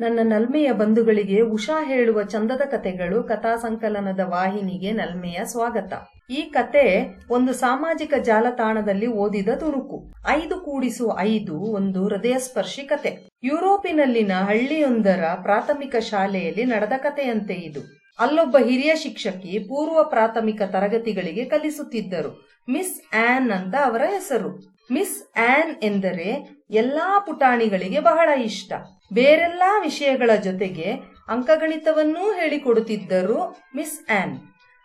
ನನ್ನ ನಲ್ಮೆಯ ಬಂಧುಗಳಿಗೆ ಉಷಾ ಹೇಳುವ ಚಂದದ ಕಥೆಗಳು ಕಥಾ ಸಂಕಲನದ ವಾಹಿನಿಗೆ ನಲ್ಮೆಯ ಸ್ವಾಗತ. ಈ ಕತೆ ಒಂದು ಸಾಮಾಜಿಕ ಜಾಲತಾಣದಲ್ಲಿ ಓದಿದ ತುರುಕು ಐದು ಕೂಡಿಸು ಐದು ಒಂದು ಹೃದಯಸ್ಪರ್ಶಿ ಕತೆ ಯುರೋಪಿನಲ್ಲಿನ ಹಳ್ಳಿಯೊಂದರ ಪ್ರಾಥಮಿಕ ಶಾಲೆಯಲ್ಲಿ ನಡೆದ ಕಥೆಯಂತೆ ಇದು. ಅಲ್ಲೊಬ್ಬ ಹಿರಿಯ ಶಿಕ್ಷಕಿ ಪೂರ್ವ ಪ್ರಾಥಮಿಕ ತರಗತಿಗಳಿಗೆ ಕಲಿಸುತ್ತಿದ್ದರು. ಮಿಸ್ ಆನ್ ಅಂತ ಅವರ ಹೆಸರು. ಮಿಸ್ ಆನ್ ಎಂದರೆ ಎಲ್ಲಾ ಪುಟಾಣಿಗಳಿಗೆ ಬಹಳ ಇಷ್ಟ. ಬೇರೆಲ್ಲಾ ವಿಷಯಗಳ ಜೊತೆಗೆ ಅಂಕಗಣಿತವನ್ನೂ ಹೇಳಿಕೊಡುತ್ತಿದ್ದರು ಮಿಸ್ ಆನ್.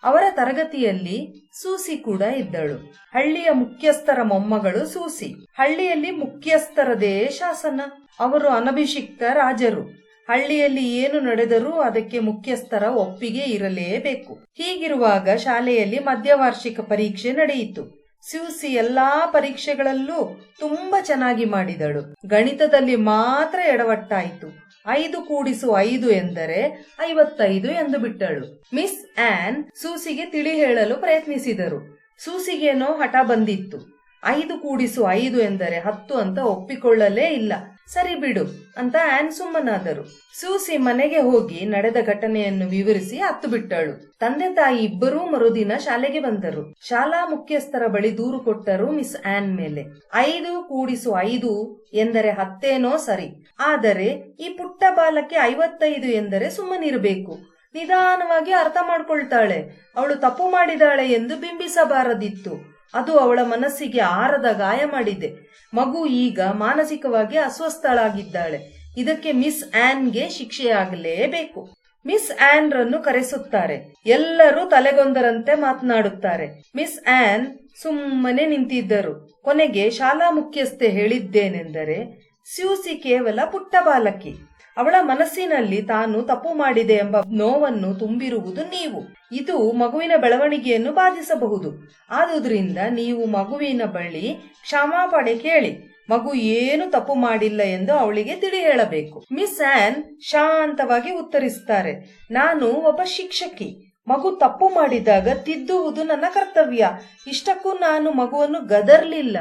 ಅವರ ತರಗತಿಯಲ್ಲಿ ಸೂಸಿ ಕೂಡ ಇದ್ದಳು. ಹಳ್ಳಿಯ ಮುಖ್ಯಸ್ಥರ ಮೊಮ್ಮಗಳು ಸೂಸಿ. ಹಳ್ಳಿಯಲ್ಲಿ ಮುಖ್ಯಸ್ಥರದೇ ಶಾಸನ. ಅವರು ಅನಭಿಷಿಕ್ತ ರಾಜರು. ಹಳ್ಳಿಯಲ್ಲಿ ಏನು ನಡೆದರೂ ಅದಕ್ಕೆ ಮುಖ್ಯಸ್ಥರ ಒಪ್ಪಿಗೆ ಇರಲೇಬೇಕು. ಹೀಗಿರುವಾಗ ಶಾಲೆಯಲ್ಲಿ ಮಧ್ಯವಾರ್ಷಿಕ ಪರೀಕ್ಷೆ ನಡೆಯಿತು. ಸ್ಯೂಸಿ ಎಲ್ಲಾ ಪರೀಕ್ಷೆಗಳಲ್ಲೂ ತುಂಬಾ ಚೆನ್ನಾಗಿ ಮಾಡಿದಳು. ಗಣಿತದಲ್ಲಿ ಮಾತ್ರ ಎಡವಟ್ಟಾಯಿತು. ಐದು ಕೂಡಿಸು ಐದು ಎಂದರೆ ಐವತ್ತೈದು ಎಂದು ಬಿಟ್ಟಳು. ಮಿಸ್ ಆನ್ ಸೂಸಿಗೆ ತಿಳಿ ಹೇಳಲು ಪ್ರಯತ್ನಿಸಿದರು. ಸೂಸಿಗೇನೋ ಹಠ ಬಂದಿತ್ತು. ಐದು ಕೂಡಿಸು ಐದು ಎಂದರೆ ಹತ್ತು ಅಂತ ಒಪ್ಪಿಕೊಳ್ಳಲೇ ಇಲ್ಲ. ಸರಿ ಬಿಡು ಅಂತ ಆನ್ ಸುಮ್ಮನಾದರು. ಸೂಸಿ ಮನೆಗೆ ಹೋಗಿ ನಡೆದ ಘಟನೆಯನ್ನು ವಿವರಿಸಿ ಹತ್ತು ಬಿಟ್ಟಳು. ತಂದೆ ತಾಯಿ ಇಬ್ಬರೂ ಮರುದಿನ ಶಾಲೆಗೆ ಬಂದರು. ಶಾಲಾ ಮುಖ್ಯಸ್ಥರ ಬಳಿ ದೂರು ಕೊಟ್ಟರು ಮಿಸ್ ಆನ್ ಮೇಲೆ. ಐದು ಕೂಡಿಸು ಐದು ಎಂದರೆ ಹತ್ತೇನೋ ಸರಿ. ಆದರೆ ಈ ಪುಟ್ಟ ಬಾಲಕ್ಕೆ ಐವತ್ತೈದು ಎಂದರೆ ಸುಮ್ಮನಿರಬೇಕು. ನಿಧಾನವಾಗಿ ಅರ್ಥ ಮಾಡ್ಕೊಳ್ತಾಳೆ. ಅವಳು ತಪ್ಪು ಮಾಡಿದಾಳೆ ಎಂದು ಬಿಂಬಿಸಬಾರದಿತ್ತು. ಅದು ಅವಳ ಮನಸ್ಸಿಗೆ ಆರದ ಗಾಯ ಮಾಡಿದೆ. ಮಗು ಈಗ ಮಾನಸಿಕವಾಗಿ ಅಸ್ವಸ್ಥಳಾಗಿದ್ದಾಳೆ. ಇದಕ್ಕೆ ಮಿಸ್ ಆನ್ಗೆ ಶಿಕ್ಷೆಯಾಗಲೇಬೇಕು. ಮಿಸ್ ಆನ್ ರನ್ನು ಕರೆಸುತ್ತಾರೆ. ಎಲ್ಲರೂ ತಲೆಗೊಂದರಂತೆ ಮಾತನಾಡುತ್ತಾರೆ. ಮಿಸ್ ಆನ್ ಸುಮ್ಮನೆ ನಿಂತಿದ್ದರು. ಕೊನೆಗೆ ಶಾಲಾ ಮುಖ್ಯಸ್ಥೆ ಹೇಳಿದ್ದೇನೆಂದರೆ ಸ್ಯೂಸಿ ಕೇವಲ ಪುಟ್ಟ ಬಾಲಕಿ. ಅವಳ ಮನಸ್ಸಿನಲ್ಲಿ ತಾನು ತಪ್ಪು ಮಾಡಿದೆ ಎಂಬ ನೋವನ್ನು ತುಂಬಿರುವುದು ನೀವು. ಇದು ಮಗುವಿನ ಬೆಳವಣಿಗೆಯನ್ನು ಬಾಧಿಸಬಹುದು. ಆದುದರಿಂದ ನೀವು ಮಗುವಿನ ಬಳಿ ಕ್ಷಮಾಪಣೆ ಕೇಳಿ. ಮಗು ಏನು ತಪ್ಪು ಮಾಡಿಲ್ಲ ಎಂದು ಅವಳಿಗೆ ತಿಳಿ ಹೇಳಬೇಕು. ಮಿಸ್ ಆನ್ ಶಾಂತವಾಗಿ ಉತ್ತರಿಸುತ್ತಾರೆ. ನಾನು ಒಬ್ಬ ಶಿಕ್ಷಕಿ. ಮಗು ತಪ್ಪು ಮಾಡಿದಾಗ ತಿದ್ದುವುದು ನನ್ನ ಕರ್ತವ್ಯ. ಇಷ್ಟಕ್ಕೂ ನಾನು ಮಗುವನ್ನು ಗದರ್ಲಿಲ್ಲ.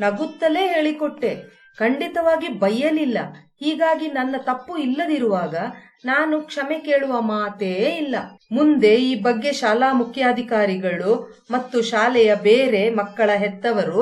ನಗುತ್ತಲೇ ಹೇಳಿಕೊಟ್ಟೆ. ಖಂಡಿತವಾಗಿ ಬಯ್ಯಲಿಲ್ಲ. ಹೀಗಾಗಿ ನನ್ನ ತಪ್ಪು ಇಲ್ಲದಿರುವಾಗ ನಾನು ಕ್ಷಮೆ ಕೇಳುವ ಮಾತೇ ಇಲ್ಲ. ಮುಂದೆ ಈ ಬಗ್ಗೆ ಶಾಲಾ ಮುಖ್ಯಾಧಿಕಾರಿಗಳು ಮತ್ತು ಶಾಲೆಯ ಬೇರೆ ಮಕ್ಕಳ ಹೆತ್ತವರು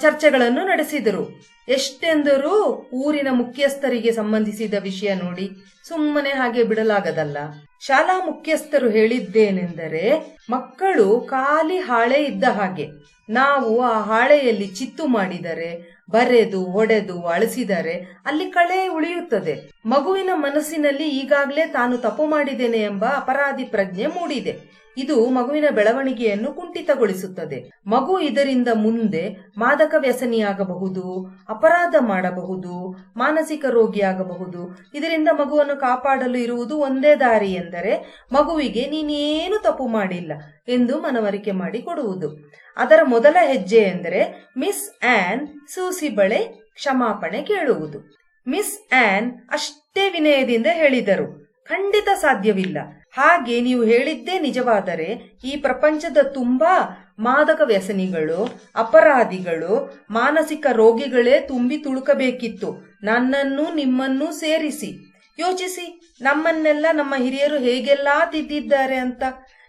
ಚರ್ಚೆಗಳನ್ನು ನಡೆಸಿದರು. ಎಷ್ಟೆಂದರೂ ಊರಿನ ಮುಖ್ಯಸ್ಥರಿಗೆ ಸಂಬಂಧಿಸಿದ ವಿಷಯ ನೋಡಿ ಸುಮ್ಮನೆ ಹಾಗೆ ಬಿಡಲಾಗದಲ್ಲ. ಶಾಲಾ ಮುಖ್ಯಸ್ಥರು ಹೇಳಿದ್ದೇನೆಂದರೆ, ಮಕ್ಕಳು ಖಾಲಿ ಹಾಳೆ ಇದ್ದ ಹಾಗೆ, ನಾವು ಆ ಹಾಳೆಯಲ್ಲಿ ಚಿತ್ತು ಮಾಡಿದರೆ ಬರೆದು, ಒಡೆದು, ಅಳಿಸಿದರೆ ಅಲ್ಲಿ ಕಳೆ ಉಳಿಯುತ್ತದೆ. ಮಗುವಿನ ಮನಸ್ಸಿನಲ್ಲಿ ಈಗಾಗಲೇ ತಾನು ತಪ್ಪು ಮಾಡಿದ್ದೇನೆ ಎಂಬ ಅಪರಾಧಿ ಪ್ರಜ್ಞೆ ಮೂಡಿದೆ. ಇದು ಮಗುವಿನ ಬೆಳವಣಿಗೆಯನ್ನು ಕುಂಠಿತಗೊಳಿಸುತ್ತದೆ. ಮಗು ಇದರಿಂದ ಮುಂದೆ ಮಾದಕ ವ್ಯಸನಿಯಾಗಬಹುದು, ಅಪರಾಧ ಮಾಡಬಹುದು, ಮಾನಸಿಕ ರೋಗಿಯಾಗಬಹುದು. ಇದರಿಂದ ಮಗುವನ್ನು ಕಾಪಾಡಲು ಇರುವುದು ಒಂದೇ ದಾರಿ ಎಂದರೆ ಮಗುವಿಗೆ ನೀನೇನು ತಪ್ಪು ಮಾಡಿಲ್ಲ ಎಂದು ಮನವರಿಕೆ ಮಾಡಿ ಕೊಡುವುದು ಅದರ ಮೊದಲ ಹೆಜ್ಜೆ ಎಂದರೆ ಮಿಸ್ ಆನ್ ಸೂಸಿ ಬಳೆ ಕ್ಷಮಾಪಣೆ ಕೇಳುವುದು. ಮಿಸ್ ಆನ್ ಅಷ್ಟೇ ವಿನಯದಿಂದ ಹೇಳಿದರು. ಖಂಡಿತ ಸಾಧ್ಯವಿಲ್ಲ. ಹಾಗೆ ನೀವು ಹೇಳಿದ್ದೇ ನಿಜವಾದರೆ ಈ ಪ್ರಪಂಚದ ತುಂಬಾ ಮಾದಕ ವ್ಯಸನಿಗಳು, ಅಪರಾಧಿಗಳು, ಮಾನಸಿಕ ರೋಗಿಗಳೇ ತುಂಬಿ ತುಳುಕಬೇಕಿತ್ತು. ನನ್ನನ್ನು ನಿಮ್ಮನ್ನು ಸೇರಿಸಿ. ಯೋಚಿಸಿ, ನಮ್ಮನ್ನೆಲ್ಲ ನಮ್ಮ ಹಿರಿಯರು ಹೇಗೆಲ್ಲಾ ತಿದ್ದಿದ್ದಾರೆ ಅಂತ.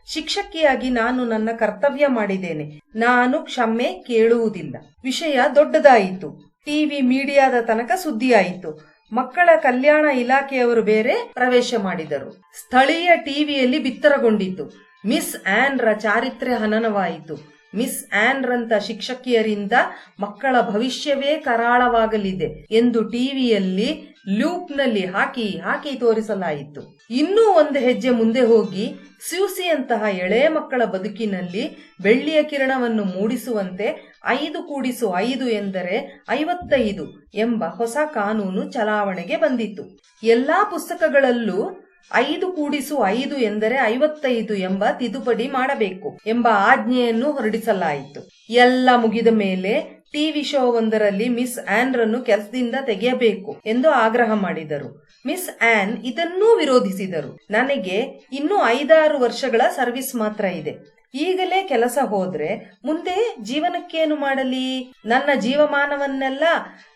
ಶಿಕ್ಷಕಿಯಾಗಿ ನಾನು ನನ್ನ ಕರ್ತವ್ಯ ಮಾಡಿದ್ದೇನೆ. ನಾನು ಕ್ಷಮೆ ಕೇಳುವುದಿಲ್ಲ. ವಿಷಯ ದೊಡ್ಡದಾಯಿತು. ಟಿವಿ ಮೀಡಿಯಾದ ತನಕ ಸುದ್ದಿಯಾಯಿತು. ಮಕ್ಕಳ ಕಲ್ಯಾಣ ಇಲಾಖೆಯವರು ಬೇರೆ ಪ್ರವೇಶ ಮಾಡಿದರು. ಸ್ಥಳೀಯ ಟಿವಿಯಲ್ಲಿ ಬಿತ್ತರಗೊಂಡಿತು ಮಿಸ್ ಆನ್ ರ ಚಾರಿತ್ರ್ಯ ಹನನವಾಯಿತು. ಮಿಸ್ ಆನ್ ರಂತ ಶಿಕ್ಷಕಿಯರಿಂದ ಮಕ್ಕಳ ಭವಿಷ್ಯವೇ ಕರಾಳವಾಗಲಿದೆ ಎಂದು ಟಿವಿಯಲ್ಲಿ ಲೂಪ್ನಲ್ಲಿ ಹಾಕಿ ಹಾಕಿ ತೋರಿಸಲಾಯಿತು. ಇನ್ನೂ ಒಂದು ಹೆಜ್ಜೆ ಮುಂದೆ ಹೋಗಿ ಸ್ಯೂಸಿಯಂತಹ ಎಳೆ ಮಕ್ಕಳ ಬದುಕಿನಲ್ಲಿ ಬೆಳ್ಳಿಯ ಕಿರಣವನ್ನು ಮೂಡಿಸುವಂತೆ ಐದು ಕೂಡಿಸು ಐದು ಎಂದರೆ ಐವತ್ತೈದು ಎಂಬ ಹೊಸ ಕಾನೂನು ಚಲಾವಣೆಗೆ ಬಂದಿತು. ಎಲ್ಲಾ ಪುಸ್ತಕಗಳಲ್ಲೂ ಐದು ಕೂಡಿಸು ಐದು ಎಂದರೆ ಐವತ್ತೈದು ಎಂಬ ತಿದ್ದುಪಡಿ ಮಾಡಬೇಕು ಎಂಬ ಆಜ್ಞೆಯನ್ನು ಹೊರಡಿಸಲಾಯಿತು. ಎಲ್ಲ ಮುಗಿದ ಮೇಲೆ ಟಿವಿ ಶೋ ಒಂದರಲ್ಲಿ ಮಿಸ್ ಆನ್ ರನ್ನು ಕೆಲಸದಿಂದ ತೆಗೆಯಬೇಕು ಎಂದು ಆಗ್ರಹ ಮಾಡಿದರು. ಮಿಸ್ ಆನ್ ಇದನ್ನೂ ವಿರೋಧಿಸಿದರು. ನನಗೆ ಇನ್ನೂ ಐದಾರು ವರ್ಷಗಳ ಸರ್ವಿಸ್ ಮಾತ್ರ ಇದೆ. ಈಗಲೇ ಕೆಲಸ ಹೋದ್ರೆ ಮುಂದೆ ಜೀವನಕ್ಕೇನು ಮಾಡಲಿ? ನನ್ನ ಜೀವಮಾನವನ್ನೆಲ್ಲ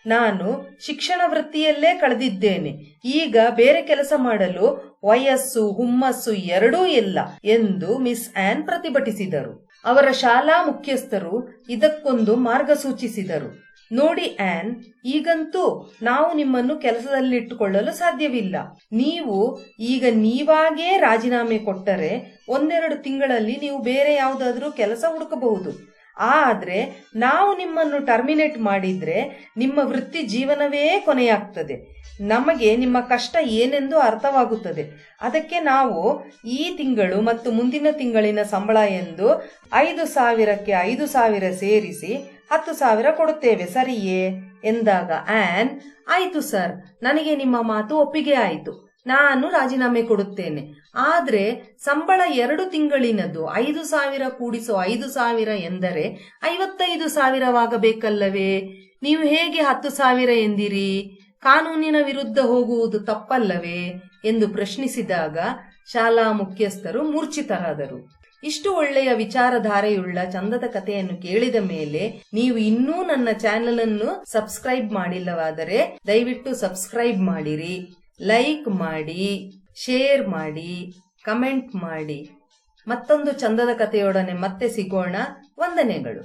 ನಾನು ಶಿಕ್ಷಣ ವೃತ್ತಿಯಲ್ಲೇ ಕಳೆದಿದ್ದೇನೆ. ಈಗ ಬೇರೆ ಕೆಲಸ ಮಾಡಲು ವಯಸ್ಸು, ಹುಮ್ಮಸ್ಸು ಎರಡೂ ಇಲ್ಲ ಎಂದು ಮಿಸ್ ಆನ್ ಪ್ರತಿಭಟಿಸಿದರು. ಅವರ ಶಾಲಾ ಮುಖ್ಯಸ್ಥರು ಇದಕ್ಕೊಂದು ಮಾರ್ಗ ಸೂಚಿಸಿದರು ನೋಡಿ ಆನ್, ಈಗಂತೂ ನಾವು ನಿಮ್ಮನ್ನು ಕೆಲಸದಲ್ಲಿಟ್ಟುಕೊಳ್ಳಲು ಸಾಧ್ಯವಿಲ್ಲ. ನೀವು ಈಗ ನೀವಾಗೇ ರಾಜೀನಾಮೆ ಕೊಟ್ಟರೆ ಒಂದೆರಡು ತಿಂಗಳಲ್ಲಿ ನೀವು ಬೇರೆ ಯಾವುದಾದ್ರೂ ಕೆಲಸ ಹುಡುಕಬಹುದು. ಆದ್ರೆ ನಾವು ನಿಮ್ಮನ್ನು ಟರ್ಮಿನೇಟ್ ಮಾಡಿದ್ರೆ ನಿಮ್ಮ ವೃತ್ತಿ ಜೀವನವೇ ಕೊನೆಯಾಗ್ತದೆ. ನಮಗೆ ನಿಮ್ಮ ಕಷ್ಟ ಏನೆಂದು ಅರ್ಥವಾಗುತ್ತದೆ. ಅದಕ್ಕೆ ನಾವು ಈ ತಿಂಗಳು ಮತ್ತು ಮುಂದಿನ ತಿಂಗಳಿನ ಸಂಬಳ ಎಂದು ಐದು ಸಾವಿರಕ್ಕೆ ಐದು ಸಾವಿರ ಸೇರಿಸಿ ಹತ್ತು ಸಾವಿರ ಕೊಡುತ್ತೇವೆ, ಸರಿಯೇ? ಎಂದಾಗ, ಆನ್, ಆಯ್ತು ಸರ್, ನನಗೆ ನಿಮ್ಮ ಮಾತು ಒಪ್ಪಿಗೆ ಆಯಿತು. ನಾನು ರಾಜೀನಾಮೆ ಕೊಡುತ್ತೇನೆ. ಆದ್ರೆ, ಸಂಬಳ ಎರಡು ತಿಂಗಳಿನದು, ಐದು ಸಾವಿರ ಕೂಡಿಸೋ ಐದು ಸಾವಿರ ಎಂದರೆ ಐವತ್ತೈದು ಸಾವಿರವಾಗಬೇಕಲ್ಲವೇ? ನೀವು ಹೇಗೆ ಹತ್ತು ಸಾವಿರ ಎಂದಿರಿ? ಕಾನೂನಿನ ವಿರುದ್ಧ ಹೋಗುವುದು ತಪ್ಪಲ್ಲವೇ? ಎಂದು ಪ್ರಶ್ನಿಸಿದಾಗ ಶಾಲಾ ಮುಖ್ಯಸ್ಥರು ಮೂರ್ಛಿತರಾದರು. ಇಷ್ಟು ಒಳ್ಳೆಯ ವಿಚಾರಧಾರೆಯುಳ್ಳ ಚಂದದ ಕಥೆಯನ್ನು ಕೇಳಿದ ಮೇಲೆ ನೀವು ಇನ್ನೂ ನನ್ನ ಚಾನೆಲ್ ಅನ್ನು ಸಬ್ಸ್ಕ್ರೈಬ್ ಮಾಡಿಲ್ಲವಾದರೆ ದಯವಿಟ್ಟು ಸಬ್ಸ್ಕ್ರೈಬ್ ಮಾಡಿರಿ ಲೈಕ್ ಮಾಡಿ ಶೇರ್ ಮಾಡಿ ಕಮೆಂಟ್ ಮಾಡಿ. ಮತ್ತೊಂದು ಚಂದದ ಕಥೆಯೊಡನೆ ಮತ್ತೆ ಸಿಗೋಣ. ವಂದನೆಗಳು.